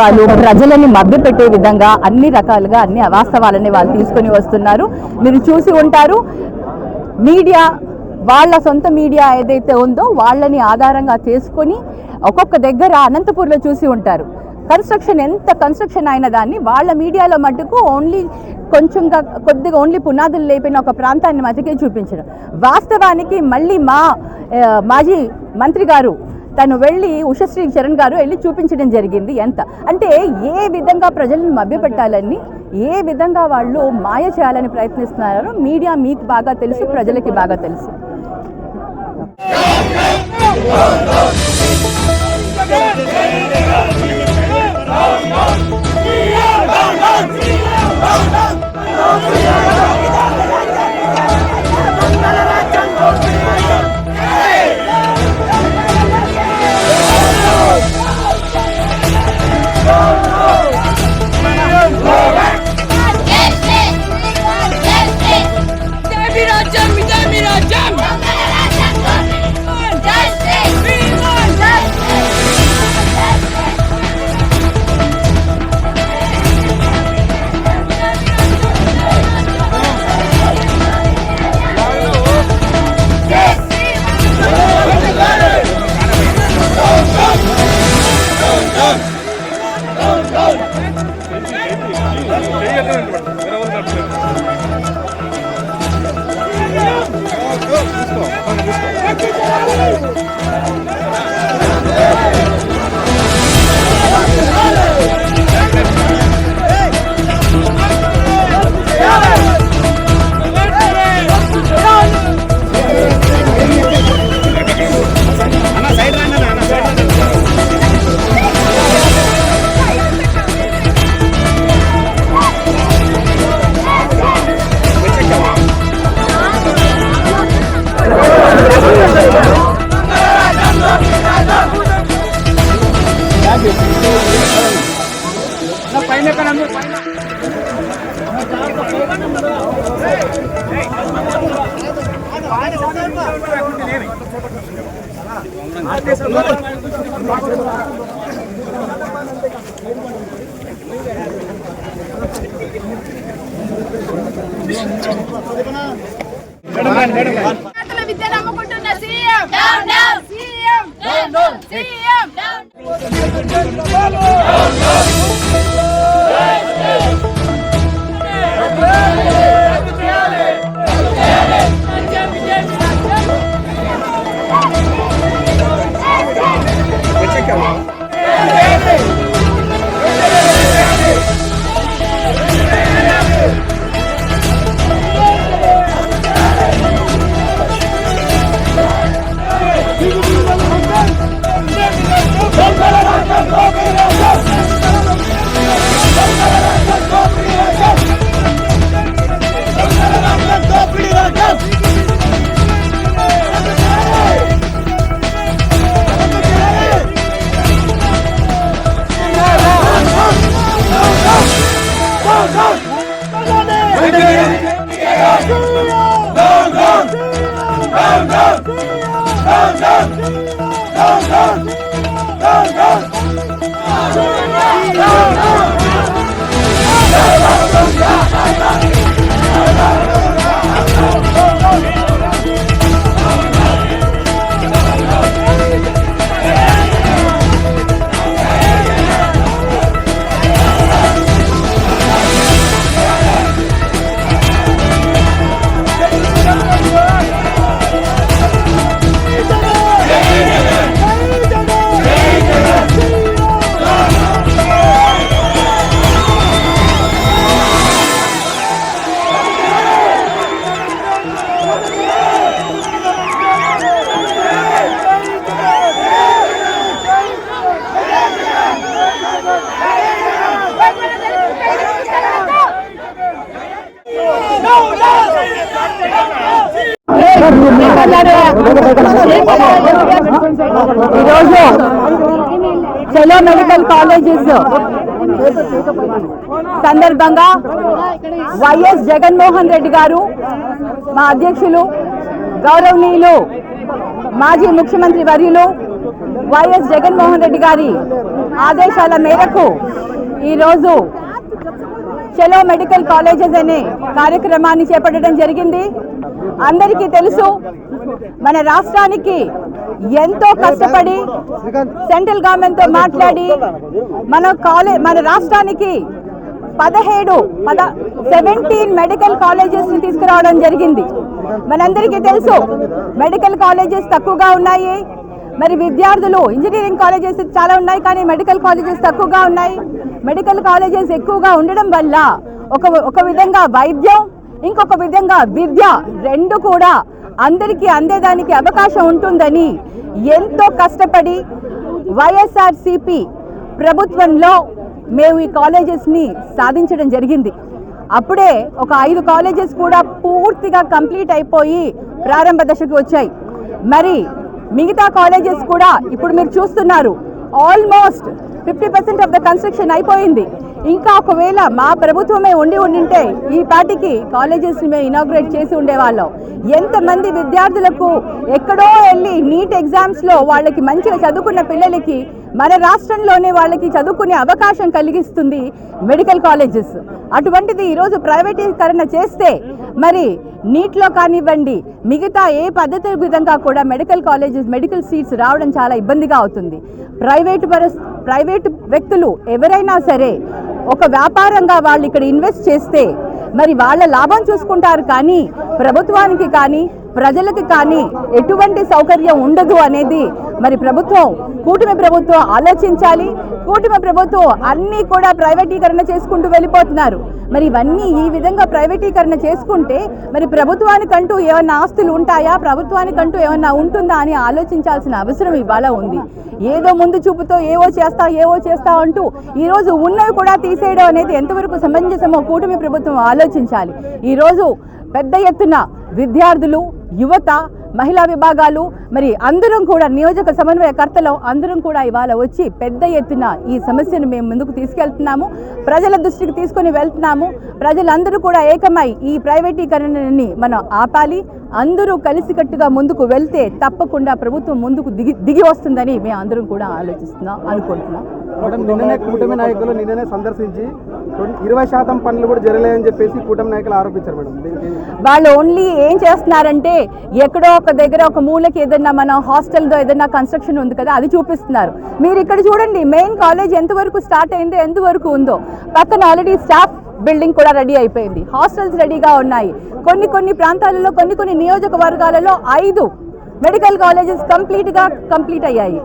వాళ్ళు ప్రజలని మభ్యపెట్టే విధంగా అన్ని రకాలుగా అన్ని అవాస్తవాలని వాళ్ళు తీసుకొని వస్తున్నారు. మీరు చూసి ఉంటారు. మీడియా వాళ్ళ సొంత మీడియా ఏదైతే ఉందో వాళ్ళని ఆధారంగా చేసుకొని ఒక్కొక్క దగ్గర అనంతపూర్లో చూసి ఉంటారు. కన్స్ట్రక్షన్ ఎంత కన్స్ట్రక్షన్ అయిన దాన్ని వాళ్ళ మీడియాలో మటుకు ఓన్లీ కొంచెంగా కొద్దిగా ఓన్లీ పునాదులు లేపిన ఒక ప్రాంతాన్ని మధ్యకే చూపించడం. వాస్తవానికి మళ్ళీ మా మాజీ మంత్రి గారు తను వెళ్ళి ఉషశ్రీ చరణ్ గారు వెళ్ళి చూపించడం జరిగింది ఎంత అంటే ఏ విధంగా ప్రజలను మభ్యపెట్టాలని ఏ విధంగా వాళ్ళు మాయ చేయాలని ప్రయత్నిస్తున్నారో మీడియా మీకు బాగా తెలుసు ప్రజలకి బాగా తెలుసు ఇదేమి Uhul! విద్యార్థుల విద్య ఈరోజు చలో మెడికల్ కాలేజెస్ సందర్భంగా వైఎస్ జగన్మోహన్ రెడ్డి గారు మా అధ్యక్షులు గౌరవనీయులు మాజీ ముఖ్యమంత్రి వర్యులు వైఎస్ జగన్మోహన్ రెడ్డి గారి ఆదేశాల మేరకు ఈరోజు చలో మెడికల్ కాలేజెస్ అనే కార్యక్రమాన్ని చేపట్టడం జరిగింది. అందరికీ తెలుసు మన రాష్ట్రానికి ఎంతో కష్టపడి సెంట్రల్ గవర్నమెంట్తో మాట్లాడి మన కాలే మన రాష్ట్రానికి పదహేడు పద సెవెంటీన్ మెడికల్ కాలేజెస్ని తీసుకురావడం జరిగింది. మనందరికీ తెలుసు మెడికల్ కాలేజెస్ తక్కువగా ఉన్నాయి. మరి విద్యార్థులు ఇంజనీరింగ్ కాలేజెస్ చాలా ఉన్నాయి కానీ మెడికల్ కాలేజెస్ తక్కువగా ఉన్నాయి. మెడికల్ కాలేజెస్ ఎక్కువగా ఉండడం వల్ల ఒక ఒక విధంగా వైద్యం ఇంకొక విధంగా విద్య రెండు కూడా అందరికీ అందేదానికి అవకాశం ఉంటుందని ఎంతో కష్టపడి వైఎస్ఆర్సిపి ప్రభుత్వంలో మేము ఈ కాలేజెస్ని సాధించడం జరిగింది. అప్పుడే ఒక ఐదు కాలేజెస్ కూడా పూర్తిగా కంప్లీట్ అయిపోయి ప్రారంభ దశకు వచ్చాయి. మరి మిగతా కాలేజెస్ కూడా ఇప్పుడు మీరు చూస్తున్నారు. Almost fifty percent of the construction అయిపోయింది. ఇంకా ఒకవేళ మా ప్రభుత్వమే ఉండి ఉండింటే ఈ పాటికి కాలేజెస్ మేము ఇనాగ్రేట్ చేసి ఉండేవాళ్ళం. ఎంతమంది విద్యార్థులకు ఎక్కడో వెళ్ళి నీట్ ఎగ్జామ్స్లో వాళ్ళకి మంచిగా చదువుకున్న పిల్లలకి మన రాష్ట్రంలోనే వాళ్ళకి చదువుకునే అవకాశం కలిగిస్తుంది మెడికల్ కాలేజెస్. అటువంటిది ఈరోజు ప్రైవేటీకరణ చేస్తే మరి నీట్లో కానివ్వండి మిగతా ఏ పద్ధతి విధంగా కూడా మెడికల్ కాలేజెస్ మెడికల్ సీట్స్ రావడం చాలా ఇబ్బందిగా అవుతుంది. ప్రైవేటు పరిస్ ప్రైవేటు వ్యక్తులు ఎవరైనా సరే ఒక వ్యాపారంగా వాళ్ళు ఇక్కడ ఇన్వెస్ట్ చేస్తే మరి వాళ్ళ లాభం చూసుకుంటారు కానీ ప్రభుత్వానికి కానీ ప్రజలకి కానీ ఎటువంటి సౌకర్యం ఉండదు అనేది మరి ప్రభుత్వం కూటమి ప్రభుత్వం ఆలోచించాలి. కూటమి ప్రభుత్వం అన్నీ కూడా ప్రైవేటీకరణ చేసుకుంటూ వెళ్ళిపోతున్నారు. మరి ఇవన్నీ ఈ విధంగా ప్రైవేటీకరణ చేసుకుంటే మరి ప్రభుత్వానికంటూ ఏమన్నా ఆస్తులు ఉంటాయా? ప్రభుత్వానికంటూ ఏమన్నా ఉంటుందా అని ఆలోచించాల్సిన అవసరం ఇవాళ ఉంది. ఏదో ముందు చూపుతో ఏవో చేస్తా ఏవో చేస్తా అంటూ ఈరోజు ఉన్నవి కూడా తీసేయడం అనేది ఎంతవరకు సమంజసమో కూటమి ప్రభుత్వం ఆలోచించాలి. ఈరోజు పెద్ద ఎత్తున విద్యార్థులు యువత మహిళా విభాగాలు మరి అందరం కూడా నియోజక సమన్వయకర్తలు అందరం కూడా ఇవాళ వచ్చి పెద్ద ఎత్తున ఈ సమస్యను మేము ముందుకు తీసుకెళ్తున్నాము. ప్రజల దృష్టికి తీసుకొని వెళ్తున్నాము. ప్రజలందరూ కూడా ఏకమై ఈ ప్రైవేటీకరణని మనం ఆపాలి. అందరూ కలిసికట్టుగా ముందుకు వెళ్తే తప్పకుండా ప్రభుత్వం ముందుకు దిగి దిగి వస్తుందని మేము అందరం కూడా ఆలోచిస్తున్నాం అనుకుంటున్నాం. మేడం నిన్ననే కూటమి నాయకులు నిన్ననే సందర్శించి ఇరవై శాతం పనులు కూడా జరగలేదని చెప్పేసి కూటమి నాయకులు ఆరోపించారు మేడం. వాళ్ళు ఓన్లీ ఏం చేస్తున్నారంటే ఎక్కడో ఒక దగ్గర ఒక మూలకి ఏదైనా మన హాస్టల్లో ఏదైనా కన్స్ట్రక్షన్ ఉంది కదా అది చూపిస్తున్నారు. మీరు ఇక్కడ చూడండి మెయిన్ కాలేజ్ ఎంతవరకు స్టార్ట్ అయిందో ఎంతవరకు ఉందో. పక్కన ఆల్రెడీ స్టాఫ్ బిల్డింగ్ కూడా రెడీ అయిపోయింది. హాస్టల్స్ రెడీగా ఉన్నాయి. కొన్ని కొన్ని ప్రాంతాలలో కొన్ని కొన్ని నియోజకవర్గాలలో ఐదు మెడికల్ కాలేజెస్ కంప్లీట్గా కంప్లీట్ అయ్యాయి.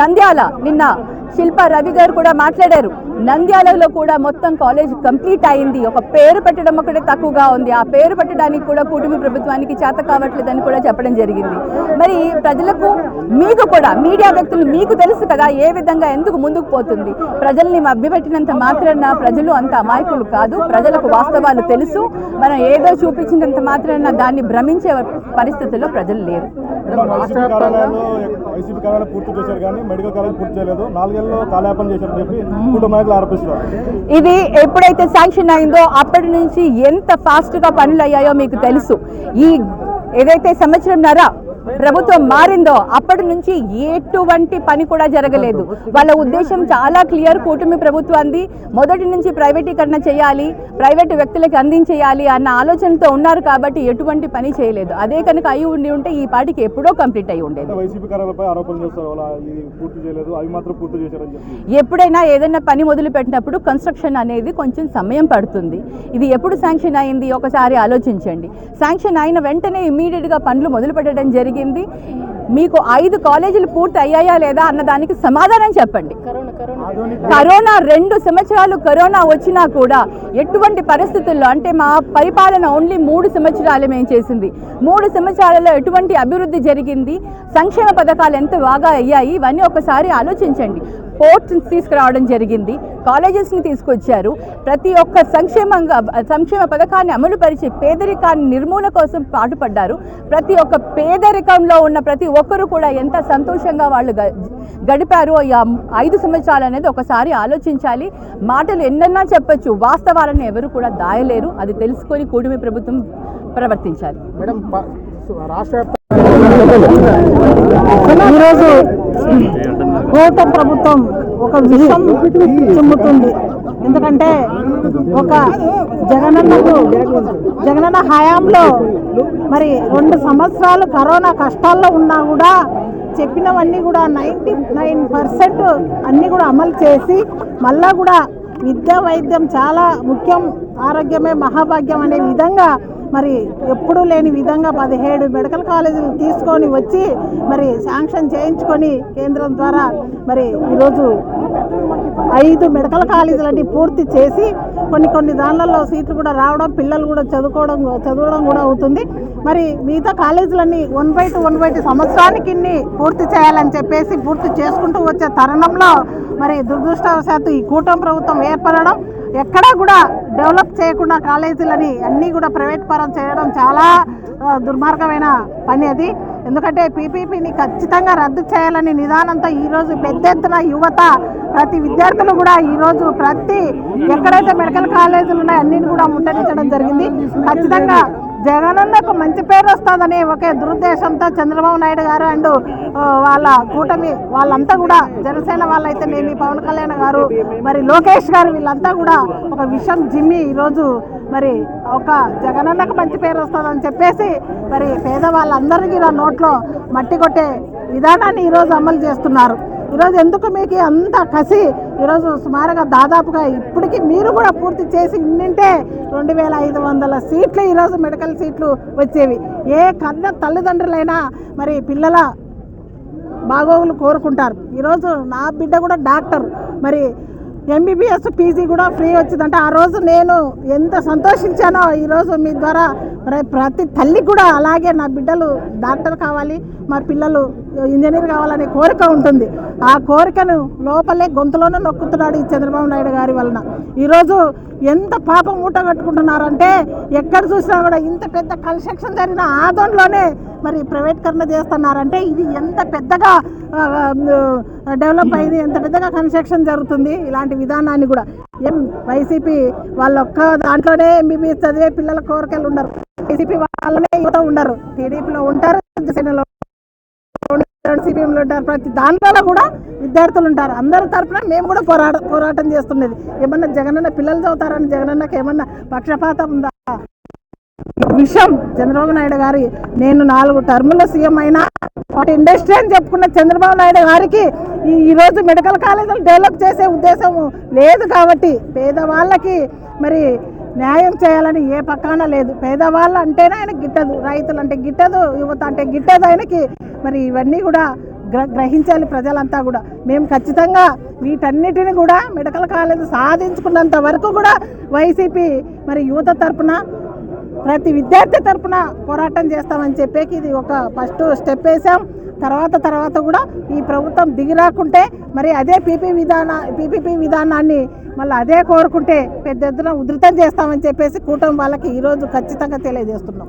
నంద్యాల నిన్న శిల్ప రవి గారు కూడా మాట్లాడారు. నంద్యాలలో కూడా మొత్తం కాలేజ్ కంప్లీట్ అయింది. ఒక పేరు పెట్టడం ఒకటే తక్కువగా ఉంది. ఆ పేరు పెట్టడానికి కూడా కూటమి ప్రభుత్వానికి చేత కావట్లేదని కూడా చెప్పడం జరిగింది. మరి ప్రజలకు మీకు కూడా మీడియా వ్యక్తులు మీకు తెలుసు కదా ఏ విధంగా ఎందుకు ముందుకు పోతుంది. ప్రజల్ని మభ్యపెట్టినంత మాత్రాన ప్రజలు అంత అమాయకులు కాదు. ప్రజలకు వాస్తవాలు తెలుసు. మనం ఏదో చూపించినంత మాత్రాన దాన్ని భ్రమించే పరిస్థితుల్లో ప్రజలు లేరు. రాష్ట్ర వ్యాప్తంగా వైసీపీ కార్యాలయం పూర్తి చేశారు కానీ మెడికల్ కాలేజ్ పూర్తి చేయలేదు. నాలుగేళ్ళలో కాలయాపన చేశారని చెప్పి కుటుంబ నాయకులు ఆరోపిస్తున్నారు. ఇది ఎప్పుడైతే శాంక్షన్ అయిందో అప్పటి నుంచి ఎంత ఫాస్ట్గా పనులు అయ్యాయో మీకు తెలుసు. ఈ ఏదైతే సంవత్సరంన్నర ప్రభుత్వం మారిందో అప్పటి నుంచి ఎటువంటి పని కూడా జరగలేదు. వాళ్ళ ఉద్దేశం చాలా క్లియర్. కూటమి ప్రభుత్వాన్ని మొదటి నుంచి ప్రైవేటీకరణ చేయాలి ప్రైవేటు వ్యక్తులకు అందించేయాలి అన్న ఆలోచనతో ఉన్నారు కాబట్టి ఎటువంటి పని చేయలేదు. అదే కనుక అయి ఉండి ఉంటే ఈ పాటికి ఎప్పుడో కంప్లీట్ అయి ఉండేది. ఎప్పుడైనా ఏదైనా పని మొదలు పెట్టినప్పుడు కన్స్ట్రక్షన్ అనేది కొంచెం సమయం పడుతుంది. ఇది ఎప్పుడు శాంక్షన్ అయింది? ఒకసారి ఆలోచించండి. శాంక్షన్ అయిన వెంటనే ఇమీడియట్గా పనులు మొదలు పెట్టడం జరిగింది మీకు ఐదు కాలేజీలు పూర్తి అయ్యాయా లేదా అన్న దానికి సమాధానం చెప్పండి. కరోనా రెండు సంవత్సరాలు కరోనా వచ్చినా కూడా ఎటువంటి పరిస్థితుల్లో అంటే మా పరిపాలన ఓన్లీ మూడు సంవత్సరాలు మేము చేసింది. మూడు సంవత్సరాలలో ఎటువంటి అభివృద్ధి జరిగింది? సంక్షేమ పథకాలు ఎంత బాగా అయ్యాయి? ఇవన్నీ ఒకసారి ఆలోచించండి. పోర్ట్స్ తీసుకురావడం జరిగింది. కాలేజెస్ని తీసుకొచ్చారు. ప్రతి ఒక్క సంక్షేమంగా సంక్షేమ పథకాన్ని అమలుపరిచి పేదరికాన్ని నిర్మూలన కోసం పాటుపడ్డారు. ప్రతి ఒక్క పేదరికంలో ఉన్న ప్రతి ఒక్కరూ కూడా ఎంత సంతోషంగా వాళ్ళు గడిపారు ఐదు సంవత్సరాలు అనేది ఒకసారి ఆలోచించాలి. మాటలు ఎన్నన్నా చెప్పొచ్చు. వాస్తవాలను ఎవరు కూడా దాయలేరు. అది తెలుసుకొని కూటమి ప్రభుత్వం ప్రవర్తించాలి. మేడం రాష్ట్ర ఈరోజు కోట ప్రభుత్వం ఒక విషం చుమ్ముతుంది. ఎందుకంటే ఒక జగనన్నకు జగనన్న హయాంలో మరి రెండు సంవత్సరాలు కరోనా కష్టాల్లో ఉన్నా కూడా చెప్పినవన్నీ కూడా నైంటీ నైన్ పర్సెంట్ అన్నీ కూడా అమలు చేసి మళ్ళా కూడా విద్య వైద్యం చాలా ముఖ్యం ఆరోగ్యమే మహాభాగ్యం అనే విధంగా మరి ఎప్పుడూ లేని విధంగా పదిహేడు మెడికల్ కాలేజీలు తీసుకొని వచ్చి మరి శాంక్షన్ చేయించుకొని కేంద్రం ద్వారా మరి ఈరోజు ఐదు మెడికల్ కాలేజీలన్నీ పూర్తి చేసి కొన్ని కొన్ని దానిలలో సీట్లు కూడా రావడం పిల్లలు కూడా చదువుకోవడం చదవడం కూడా అవుతుంది. మరి మిగతా కాలేజీలన్నీ one by two one by two సంవత్సరానికి ఇన్ని పూర్తి చేయాలని చెప్పేసి పూర్తి చేసుకుంటూ వచ్చే తరుణంలో మరి దురదృష్టవశాత్తు ఈ కూటమి ప్రభుత్వం ఏర్పడడం ఎక్కడా కూడా డెవలప్ చేయకుండా కాలేజీలని అన్నీ కూడా ప్రైవేట్ పరం చేయడం చాలా దుర్మార్గమైన పని అది. ఎందుకంటే పీపీపీని ఖచ్చితంగా రద్దు చేయాలని నిదానంతో ఈరోజు పెద్ద ఎత్తున యువత ప్రతి విద్యార్థులు కూడా ఈరోజు ప్రతి ఎక్కడైతే మెడికల్ కాలేజీలు ఉన్నాయో అన్నిని కూడా ముట్టడించడం జరిగింది. ఖచ్చితంగా జగనన్నకు మంచి పేరు వస్తుందని ఒకే దురుద్దేశంతో చంద్రబాబు నాయుడు గారు అండ్ వాళ్ళ కూటమి వాళ్ళంతా కూడా జనసేన వాళ్ళైతేనేమి పవన్ కళ్యాణ్ గారు మరి లోకేష్ గారు వీళ్ళంతా కూడా ఒక విషయం జిమ్మి ఈరోజు మరి ఒక జగనన్నకు మంచి పేరు వస్తుందని చెప్పేసి మరి పేదవాళ్ళందరికీ నా నోట్లో మట్టి కొట్టే విధానాన్ని ఈరోజు అమలు చేస్తున్నారు. ఈరోజు ఎందుకు మీకు అంత కసి? ఈరోజు సుమారుగా దాదాపుగా ఇప్పటికీ మీరు కూడా పూర్తి చేసి ఇన్నింటే రెండు వేల ఐదు వందల సీట్లు ఈరోజు మెడికల్ సీట్లు వచ్చేవి. ఏ కన్న తల్లిదండ్రులైనా మరి పిల్లల బాగోగులు కోరుకుంటారు. ఈరోజు నా బిడ్డ కూడా డాక్టర్. మరి ఎంబీబీఎస్ పీజీ కూడా ఫ్రీ వచ్చిందంటే. ఆ రోజు నేను ఎంత సంతోషించానో ఈరోజు మీ ద్వారా ప్రతి తల్లి కూడా అలాగే నా బిడ్డలు డాక్టర్ కావాలి మా పిల్లలు ఇంజనీర్ కావాలనే కోరిక ఉంటుంది. ఆ కోరికను లోపలే గొంతులోనే నొక్కుతున్నాడు ఈ చంద్రబాబు నాయుడు గారి వలన. ఈరోజు ఎంత పాపం మూట కట్టుకుంటున్నారంటే ఎక్కడ చూసినా కూడా ఇంత పెద్ద కన్స్ట్రక్షన్ జరిగిన ఆదంలోనే మరి ప్రైవేట్కరణ చేస్తున్నారంటే ఇది ఎంత పెద్దగా డెవలప్ అయింది ఎంత పెద్దగా కన్స్ట్రక్షన్ జరుగుతుంది ఇలాంటి విధానాన్ని కూడా. ఏం వైసీపీ వాళ్ళొక్క దాంట్లోనే ఎంబీబీఎస్ చదివే పిల్లల కోరికలు ఉండరు. వైసీపీ వాళ్ళనే యువత ఉండరు. టీడీపీలో ఉంటారు జనసేనలో సిపిఎంలో ఉంటారు. ప్రతి దాంట్లో కూడా విద్యార్థులు ఉంటారు. అందరి తరఫున మేము కూడా పోరాట పోరాటం చేస్తున్నది. ఏమన్నా జగనన్న పిల్లలు చదువుతారని జగనన్నకి ఏమన్నా పక్షపాతం ఉందా? విషయం చంద్రబాబు నాయుడు గారి నేను నాలుగు టర్ముల సీఎం అయినా వాటి ఇండస్ట్రీ అని చెప్పుకున్న చంద్రబాబు నాయుడు గారికి ఈ ఈరోజు మెడికల్ కాలేజీలు డెవలప్ చేసే ఉద్దేశం లేదు కాబట్టి పేదవాళ్ళకి మరి న్యాయం చేయాలని ఏ పక్కన లేదు. పేదవాళ్ళు అంటేనే ఆయన గిట్టదు రైతులు అంటే గిట్టదు యువత అంటే గిట్టదు ఆయనకి. మరి ఇవన్నీ కూడా గ్ర గ్రహించాలి ప్రజలంతా కూడా. మేము ఖచ్చితంగా వీటన్నిటిని కూడా మెడికల్ కాలేజ్ సాధించుకున్నంత వరకు కూడా వైసీపీ మరి యువత తరపున ప్రతి విద్యార్థి తరపున పోరాటం చేస్తామని చెప్పేకి ఇది ఒక ఫస్ట్ స్టెప్ వేసాం. తర్వాత తర్వాత కూడా ఈ ప్రభుత్వం దిగిరాకుంటే మరి అదే పీపీ విధాన పీపీపీ విధానాన్ని మళ్ళీ అదే కోరుకుంటే పెద్ద ఎత్తున ఉధృతం చేస్తామని చెప్పేసి కూటమి వాళ్ళకి ఈరోజు ఖచ్చితంగా తెలియజేస్తున్నాం.